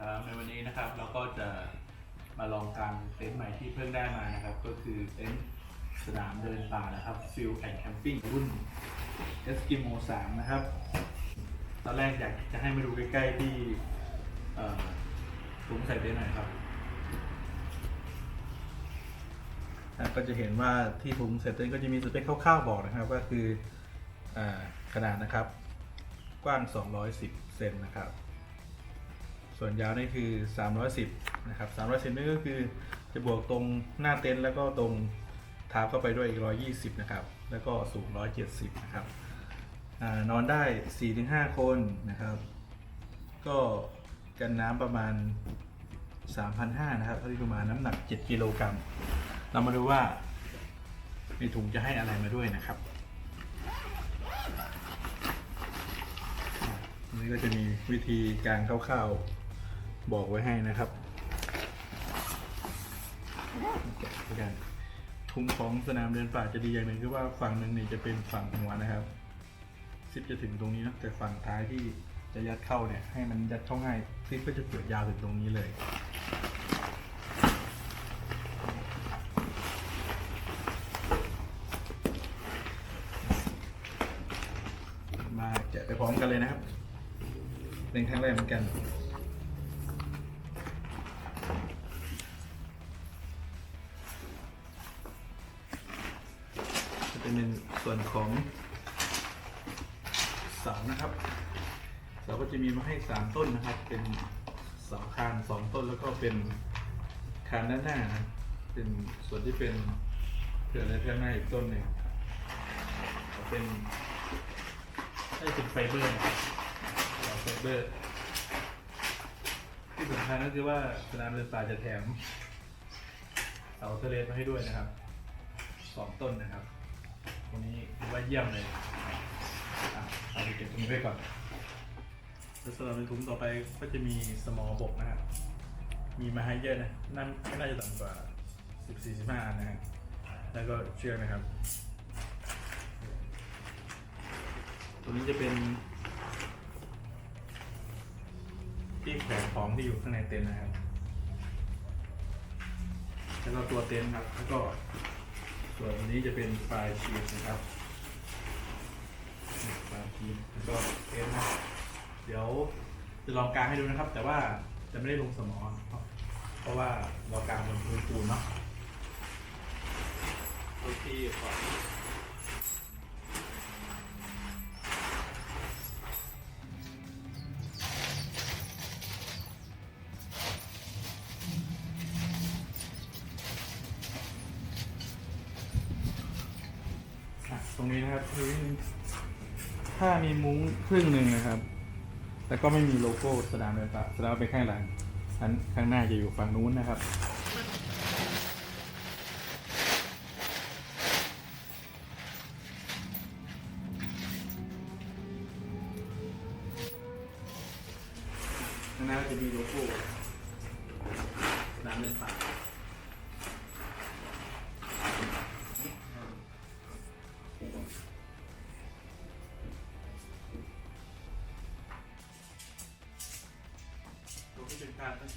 ครับในวันนี้นะครับเราก็จะมาลองการเต็นท์ใหม่ที่เพิ่งได้มานะครับ ก็คือเต็นท์สนามเดินป่านะครับฟิลแอนด์แคมปิ้งรุ่น Eskimo 3นะครับ ตอนแรกอยากจะให้มาดูใกล้ๆที่ถุงใส่เต็นท์หน่อยครับก็จะเห็นว่าที่ถุงใส่เต็นท์ก็จะมีสเปคคร่าวๆบอกนะครับ ก็คืออขนาดนะครับ กว้าง 210 เซนนะครับ ส่วนยาวนี่คือ 310 นะครับ 310 นี่ก็คือจะบวกตรงหน้าเต็นท์แล้วก็ตรงท้าเข้าไปด้วยอีก 120 นะครับ แล้วก็สูง 170 นะครับอนอนได้ 4-5 คนนะครับ ก็กันน้ำประมาณ 3,500 นะครับเท่าที่ประมาณน้ำหนัก 7 กิโลกรัม เรามาดูว่าในถุงจะให้อะไรมาด้วยนะครับนนี้ก็จะมีวิธีการคร่าวๆ บอกไว้ให้นะครับแกะด้วยกันทุงของสนามเดินป่าจะดีอย่างหนึ่งคือว่าฝั่งหนึ่งนี่จะเป็นฝั่งหัวนะครับซิปจะถึงตรงนี้นะแต่ฝั่งท้ายที่จะยัดเข้าเนี่ยให้มันยัดเข้าง่ายซิปก็จะเปิดยาวถึงตรงนี้เลยมาแกะไปพร้อมกันเลยนะครับเป็นครั้งแรกเหมือนกัน จะเป็นในส่วนของเสานะครับเสาก็จะมีมาให้สามต้นนะครับ เป็นเสาคานสองต้นแล้วก็เป็นคานด้านหน้านะเป็นส่วนที่เป็นเผื่ออะไรข้างหน้าอีกต้นหนึ่งเป็นได้เป็นไฟเบอร์นะครับไฟเบอร์ ที่สำคัญก็คือว่าสนามเดินป่าจะแถมเสาเทเลสมาให้ด้วยนะครับสองต้นนะครับ ตรงนี้ถือว่าเยี่ยมเลยอะเอาไปเก็บตรงนี้ไว้ก่อนแล้วสำหรับในถุงต่อไปก็จะมีสมอบกนะครับมีมาให้เยอะนะนั่นไม่น่าจะต่ำกว่า14 15นนะฮะแล้วก็เชือกนะครับ ตัวนี้จะเป็น ที่แขวนของที่อยู่ข้างในเต็นท์นะครับ แล้วก็ตัวเต็นท์ครับ แล้วก็ ส่วนนี้จะเป็นปลายชีสนะครับปลายชีสแล้วก็เอ็นนะเดี๋ยวจะลองกางให้ดูนะครับ แต่ว่าจะไม่ได้ลงสมอเพราะว่าเรากางบนพื้นปูนเนาะโอเคขอ ตรงนี้นะครับพื้นถ้ามีมุ้งครึ่งหนึ่งนะครับ แล้วก็ไม่มีโลโก้สนามเดินป่าแสดงว่าเป็นข้างหลังอันข้างหน้าจะอยู่ฝั่งนู้นนะครับ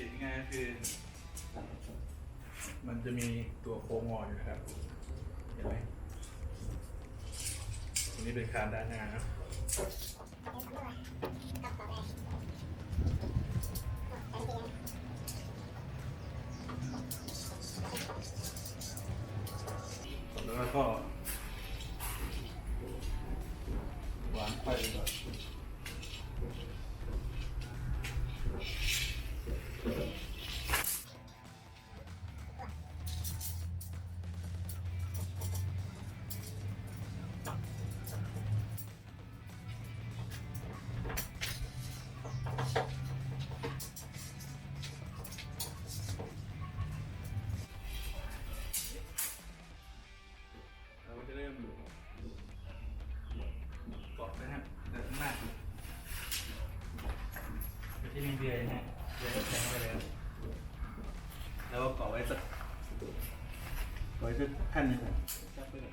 เป็นกางเกตง่ายๆก็คือ มันจะมีตัวโค้งงออยู่นะครับ เห็นไหมตรงนี้เป็นคานด้านหน้านะ ไม่มีเบียร์นะฮะเบียร์ก็แทงไปแล้วแล้วก็เกาะไว้สักเกาะไว้สักขั้นหนึงครับจับไปเลย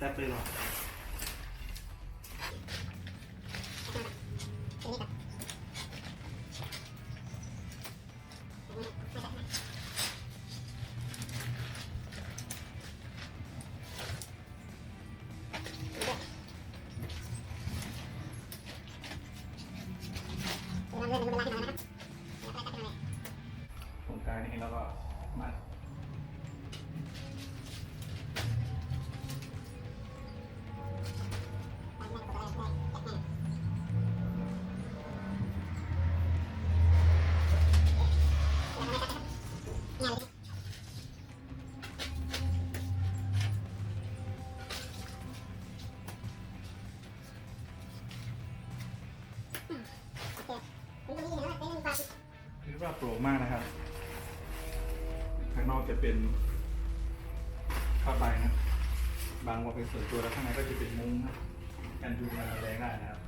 แตบ โปร่งมากนะครับ ข้างนอกจะเป็นผ้าใบนะบางกว่าเป็นส่วนตัวแล้วข้างในก็จะเป็นมุ้งนะกันยุงกันแรงได้นะครับ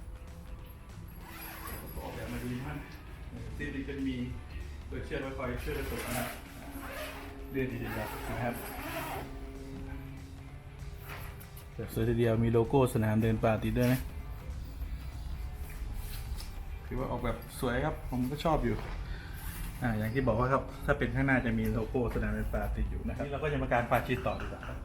ออกแบบมาดีมากซีรีจะมีตัวเชือกไว้คอยเช่วยกระตุกนะครับเลื่อนดีๆครับนะครับแบบสวยทีเดียวมีโลโก้สนามเดินป่าติดด้วยนะถือว่าออกแบบสวยครับ ผมก็ชอบอยู่ อ่าอย่างที่บอกว่าครับถ้าเป็นข้างหน้าจะมีโลโก้สนามไฟฟ้าติดอยู่นะครับนี่เราก็จะมาการปาชีตต่อดีกว่าครับ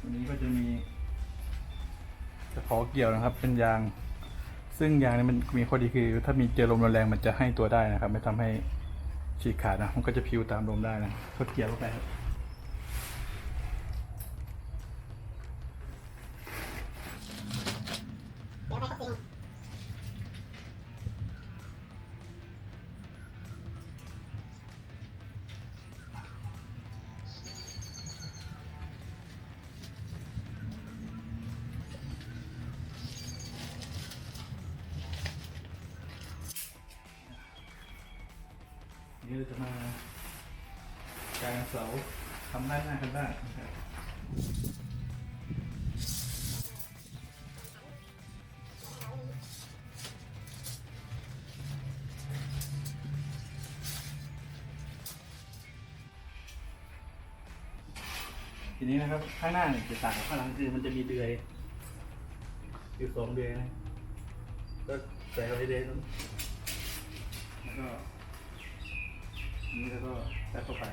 อันนี้ก็จะมี ขอเกี่ยวนะครับ เป็นยาง ซึ่งยางนี้มันมีข้อดีคือ ถ้ามีเจอลมแรงมันจะให้ตัวได้นะครับ ไม่ทำให้ฉีกขาดนะ มันก็จะพิวตามลมได้นะทดเกี่ยวเข้าไปครับ นี่เราจะมาการเสาทำด้านหน้ากันบ้างนะครับทีนี้นะครับข้างหน้าเนี่ยจะต่างกับข้างหลังคือมันจะมีเดือยอยู่สองเดือยนะก็ใส่ไว้เดือยนั้นแล้วก็ นี่แล้วก็แตะเข้าไป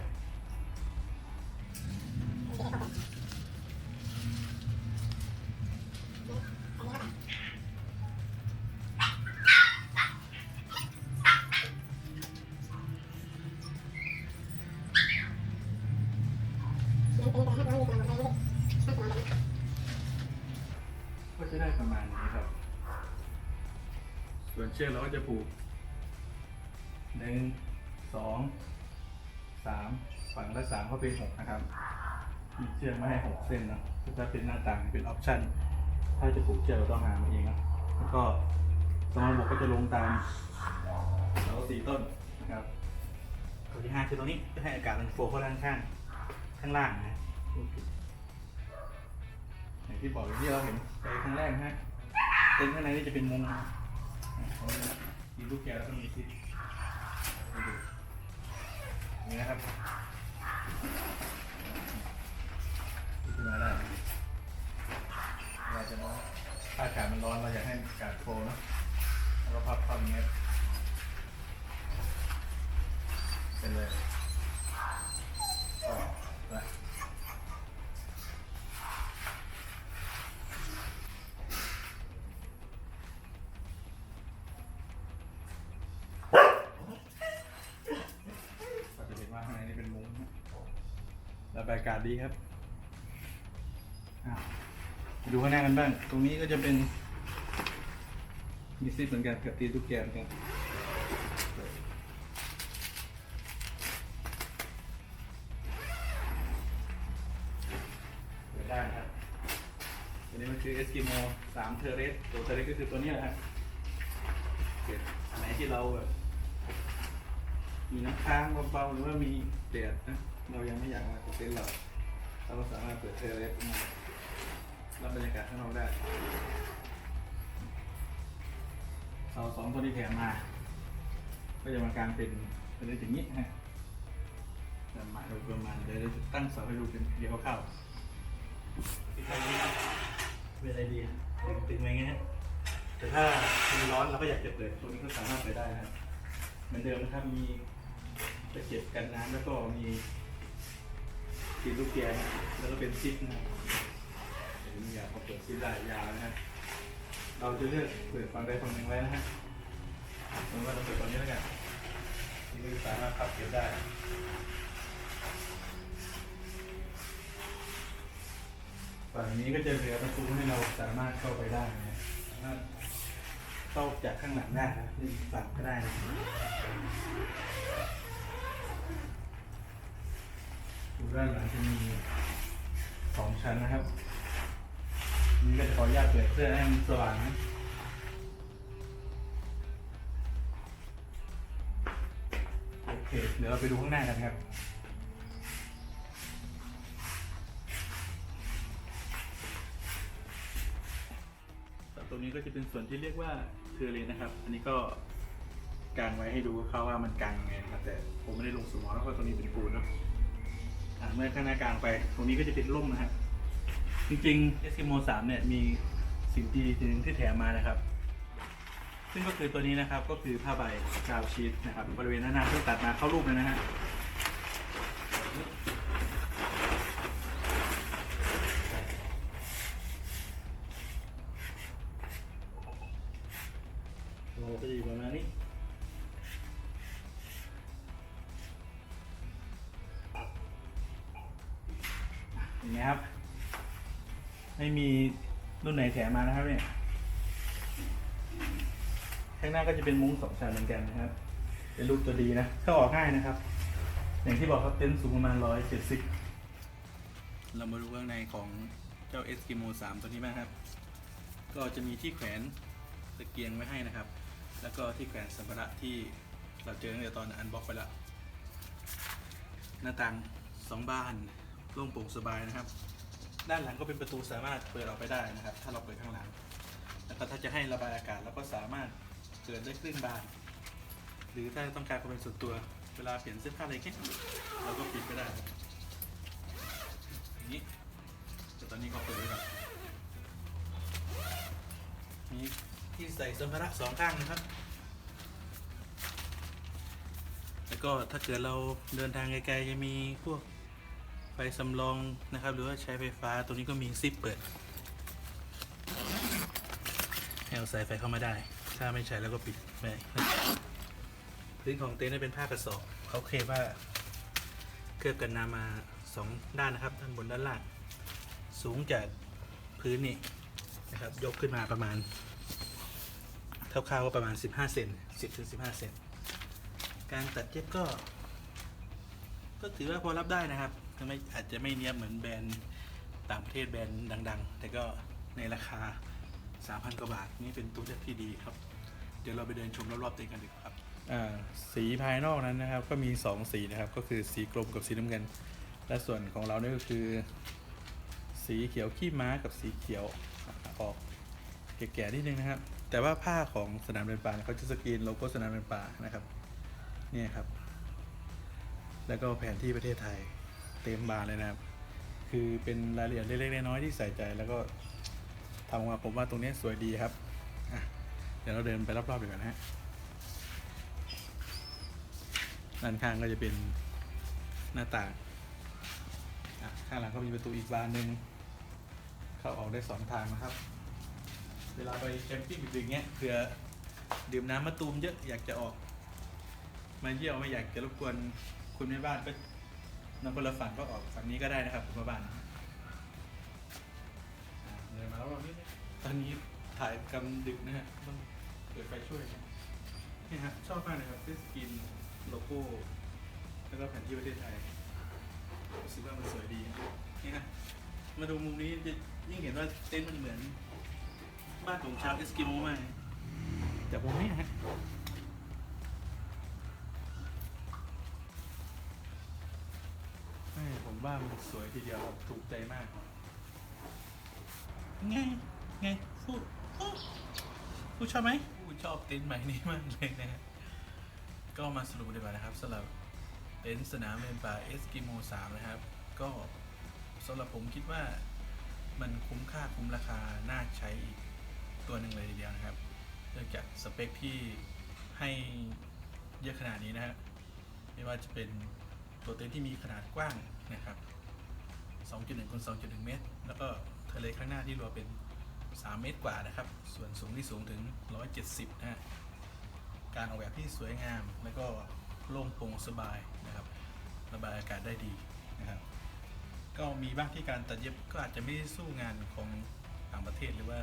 ก็จะได้ประมาณนี้ครับ ส่วนเชือกเราก็จะผูกหนึ่งสอง สามฝั่งละสามเข้าเป็นหกนะครับ มีเชือกมาให้หกเส้นนะถ้าเป็นหน้าต่างเป็นออปชั่น ถ้าจะผูกเชือกเราต้องหามาเองนะแล้วก็สมอลบุกก็จะลงตามเสาสี่ต้นนะครับตัวที่ห้าคือตรงนี้จะให้อากาศมันโฟล์เข้าด้านข้างข้างล่างนะอย่างที่บอกอย่างที่เราเห็นไปครั้งแรกฮะเต็นท์ข้างในนี่จะเป็นมุมมีลูกแก้วแล้วก็มีซิป นี่นะครับขึ้นมาได้เราจะว่าถ้าอากาศมันร้อนเราอยากให้อากาศโฟนะแล้วก็พับพับอย่างเงี้ยเป็นเลยก็ไปก็จะเห็นว่าข้างในนี่เป็นมุ้งนะ ระบายากาศดีครับไปดูข้างหน้ากันบ้าง ตรงนี้ก็จะเป็นมีซิปเหมือนกันกับตีทุกแกนเหมือนกันได้ครับตัวนี้มันคือเอสกิโมสามเทอร์เรสตัวเทอร์เรสก็คือตัวนี้แหละฮะเกิดอันไหนที่เราแบบมีน้ำค้างเบาๆหรือว่ามีแดดนะ เรายังไม่อยากมาเต็นท์เราเราก็สามารถเปิดเทอร์เลสมารับบรรยากาศข้างนอกได้เสาสองตัวที่แถมมา ก็จะมากางเป็นเป็นอย่างนี้ฮะแต่มาโดยประมาณเดี๋ยวเราจะตั้งเสาให้ดูเป็นเดียวเข้าๆที่ใช้นี้เป็นอะไรดีอะตึงตึงไหมเงี้ยแต่ถ้ามีร้อนเราก็อยากจะเปิดตัวนี้ก็สามารถเปิดได้นะครับเหมือนเดิมนะครับมีตะเกียบกันน้ำแล้วก็มี ตีลูกแกนแล้วก็เป็นซิปนะครับเห็นอยากพอเปิดซิปได้ยาวนะครับเราจะเลือกเปิดฝั่งใดฝั่งหนึ่งไว้นะฮะสมมติว่าเราเปิดตรงนี้แล้วกันนี่ก็สามารถพับเก็บได้ฝั่งนี้ก็จะเหลือประตูให้เราสามารถเข้าไปได้นะสามารถเข้าจากข้างหลังได้นะนี่ฝั่งก็ได้นะดูด้านหลังจะมีสองชั้นนะครับ นี่ก็จะขออนุญาตเปิดเพื่อให้มันสว่างนะโอเค เดี๋ยวเราไปดูข้างหน้ากันครับตรงนี้ก็จะเป็นส่วนที่เรียกว่าเทอร์เลนนะครับ อันนี้ก็กางไว้ให้ดูเขาว่ามันกางยังไงนะครับแต่ผมไม่ได้ลงสมองแล้วเพราะตรงนี้เป็นปูนเนาะ เมื่อข้างหน้ากางไป ตรงนี้ก็จะเป็นร่มนะครับจริงๆเอสกิโมสามเนี่ยมีสิ่งดีสิ่งหนึ่งที่แถมมานะครับ ซึ่งก็คือตัวนี้นะครับก็คือผ้าใบกาวชีทนะครับบริเวณหน้าหน้าที่ตัดมาเข้ารูปเลยนะฮะ อย่างเงี้ยครับ ไม่มีรุ่นไหนแถมมานะครับเนี่ยข้างหน้าก็จะเป็นมุ้งสองชั้นเหมือนกันนะครับ เป็นรูปตัวดีนะเข้าออกง่ายนะครับ อย่างที่บอกครับเต็นท์สูงประมาณร้อยเจ็ดสิบเรามาดูข้างในของเจ้าเอสกิโมสามตัวนี้บ้างครับ ก็จะมีที่แขวนตะเกียงไว้ให้นะครับ แล้วก็ที่แขวนสัมภาระที่เราเจอตั้งแต่ตอนอันบ็อกไปแล้วหน้าต่างสองบาน โล่งโปร่งสบายนะครับ ด้านหลังก็เป็นประตูสามารถเปิดออกไปได้นะครับ ถ้าเราเปิดข้างหลัง แล้วก็ถ้าจะให้ระบายอากาศเราก็สามารถเปิดได้ครึ่งบาน หรือถ้าต้องการความเป็นส่วนตัว เวลาเปลี่ยนเสื้อผ้าอะไรเงี้ยเราก็ปิดก็ได้นี้แต่ตอนนี้ก็เปิดไว้ก่อนมีที่ใส่สัมภาระสองข้างนะครับ แล้วก็ถ้าเกิดเราเดินทางไกลๆจะมีพวก ไฟสำรองนะครับ หรือว่าใช้ไฟฟ้าตัวนี้ก็มีซิปเปิดให้เอาสายไฟเข้ามาได้ ถ้าไม่ใช้แล้วก็ปิดไปพื้นของเต็นท์เป็นผ้ากระสอบเขาเคลมว่าเคลือบกันน้ำมาสองด้านนะครับด้านบนด้านล่างสูงจากพื้นนี่นะครับ ยกขึ้นมาประมาณคร่าวๆก็ประมาณ 15 เซน10ถึง15 เซนการตัดเย็บก็ ก็ถือว่าพอรับได้นะครับ ไม่อาจจะไม่เนียบเหมือนแบรนด์ต่างประเทศแบรนด์ดัง ๆ แต่ก็ในราคา 3,000 กว่าบาทนี่เป็นตัวเลือกที่ดีครับ เดี๋ยวเราไปเดินชมรอบๆเต็นท์กันดีกว่าครับสีภายนอกนั้นนะครับ ก็มี 2 สีนะครับ ก็คือสีกลมกับสีน้ำเงิน และส่วนของเราเนี่ยก็คือ สีเขียวขี้ม้ากับสีเขียวออกแก่ๆนิดนึงนะครับ แต่ว่าผ้าของสนามเดินป่าเเขาจะสกรีนโลโก้สนามเดินป่านะครับ เนี่ยครับ แล้วก็แผนที่ประเทศไทย เต็มบานเลยนะครับ คือเป็นรายละเอียดเล็กๆน้อยๆที่ใส่ใจแล้วก็ทำออกมาผมว่าตรงนี้สวยดีครับอะเดี๋ยวเราเดินไปรอบๆดีกว่านะฮะด้านข้างก็จะเป็นหน้าต่างข้างหลังก็มีประตูอีกบานหนึ่งเข้าออกได้สองทางนะครับ เวลาไปแคมปิ้งดึกๆเงี้ยเผื่อดื่มน้ำมะตูมเยอะอยากจะออกมาเยี่ยวไม่อยากจะรบกวนคุณแม่บ้านก็ นอนคนละฝั่งก็ออกฝั่งนี้ก็ได้นะครับคุณแม่บ้านอ่าเดินมาแล้วเรานี่ตอนนี้ถ่ายกำดึกนะฮะต้องเปิดไฟช่วยนะนี่ฮะชอบมากเลยครับที่สกินโลโก้แล้วก็แผนที่ประเทศไทยรู้สึกว่ามันสวยดีนี่ฮะมาดูมุมนี้จะยิ่งเห็นว่าเต็นท์มันเหมือน บ้านของชาวเอสกิโมมากจากมุมนี้นะฮะ ว่ามันสวยทีเดียวครับถูกใจมากไงไงพูดพูดพูดชอบไหมพูดชอบเต็นท์ใหม่นี้มากเลยนะฮะก็มาสรุปดีกว่านะครับสำหรับเต็นท์สนามเล่นป่าเอสกิโมสามนะครับ ก็สำหรับผมคิดว่ามันคุ้มค่าคุ้มราคาน่าใช้อีกตัวหนึ่งเลยทีเดียวนะครับเนื่องจากสเปคที่ให้เยอะขนาดนี้นะฮะไม่ว่าจะเป็นตัวเต็นท์ที่มีขนาดกว้าง นะครับ 2.1คูณ2.1 เมตร แล้วก็ทะเลข้างหน้าที่รัวเป็น 3 เมตรกว่านะครับ ส่วนสูงที่สูงถึง 170 นะฮะ การออกแบบที่สวยงาม แล้วก็โล่งโปร่งสบายนะครับ ระบายอากาศได้ดีนะครับ ก็มีบ้างที่การตัดเย็บก็อาจจะไม่สู้งานของต่างประเทศหรือว่า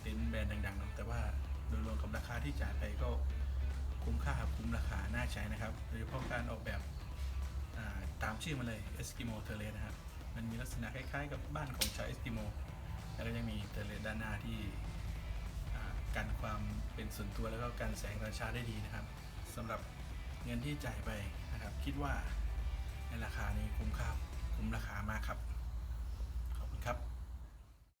เต็นแบรนด์ดังๆหรอกแต่ว่าโดยรวมกับราคาที่จ่ายไปก็คุ้มค่าคุ้มราคาน่าใช้นะครับ โดยเฉพาะการออกแบบ ตามชื่อมันเลยเอสกิโมเทเลนะครับ มันมีลักษณะคล้ายๆ กับบ้านของชาวเอสกิโม แล้วก็ยังมีเทเลด้านหน้าที่กันความเป็นส่วนตัวแล้วก็กันแสงราชาได้ดีนะครับสำหรับเงินที่จ่ายไปนะครับ คิดว่าในราคานี้คุ้มค่าคุ้มราคามากครับ